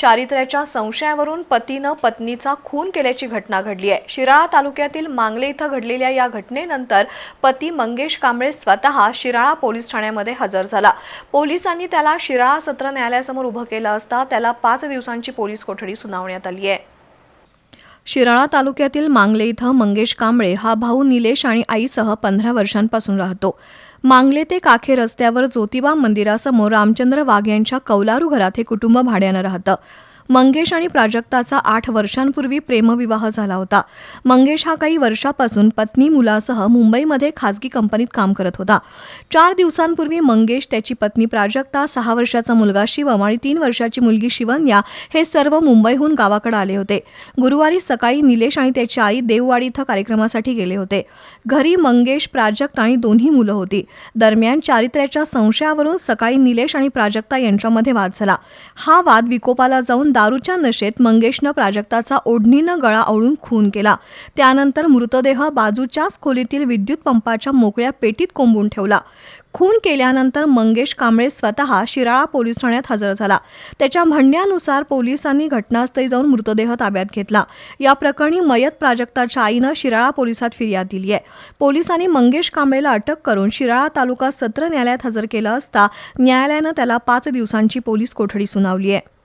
चारित्र्याच्या संशयावरून पतीनं पत्नीचा खून केल्याची घटना घडली आहे. शिराळा तालुक्यातील मांगले इथं घडलेल्या या घटनेनंतर पती मंगेश कांबळे स्वतः शिराळा पोलीस ठाण्यामध्ये हजर झाला. पोलिसांनी त्याला शिराळा सत्र न्यायालयासमोर उभं केलं असता त्याला पाच दिवसांची पोलीस कोठडी सुनावण्यात आली आहे. शिराळा तालुक्यातील मांगले इथं मंगेश कांबळे हा भाऊ निलेश आणि आईसह पंधरा वर्षांपासून राहतो. मांगले ते काखे रस्त्यावर ज्योतिबा मंदिरासमोर रामचंद्र वाघ यांच्या कौलारू घरात हे कुटुंब भाड्यानं राहतं. मंगेश आणि प्राजक्ताचा आठ वर्षांपूर्वी प्रेमविवाह झाला होता. मंगेश हा काही वर्षापासून पत्नी मुलासह मुंबईमध्ये खासगी कंपनीत काम करत होता. चार दिवसांपूर्वी मंगेश त्याची पत्नी प्राजक्ता सहा वर्षाचा मुलगा शिवम आणि तीन वर्षाची मुलगी शिवन्या हे सर्व मुंबईहून गावाकडे आले होते. गुरुवारी सकाळी निलेश आणि त्याची आई देववाडी इथं कार्यक्रमासाठी गेले होते. घरी मंगेश प्राजक्ता आणि दोन्ही मुलं होती. दरम्यान चारित्र्याच्या संशयावरून सकाळी निलेश आणि प्राजक्ता यांच्यामध्ये वाद झाला. हा वाद विकोपाला जाऊन दारूच्या नशेत मंगेशनं प्राजक्ताचा ओढणीनं गळा ओळून खून केला. त्यानंतर मृतदेह बाजूच्याच खोलीतील विद्युत पंपाच्या मोकळ्या पेटीत कोंबून ठेवला. खून केल्यानंतर मंगेश कांबळे स्वतः शिराळा पोलीस ठाण्यात हजर झाला. त्याच्या म्हणण्यानुसार पोलिसांनी घटनास्थळी जाऊन मृतदेह ताब्यात घेतला. या प्रकरणी मयत प्राजक्ताच्या आईनं शिराळा पोलिसात फिर्याद दिली आहे पोलिसांनी मंगेश कांबळेला अटक करून शिराळा तालुका सत्र न्यायालयात हजर केलं असता न्यायालयानं त्याला पाच दिवसांची पोलीस कोठडी सुनावली आहे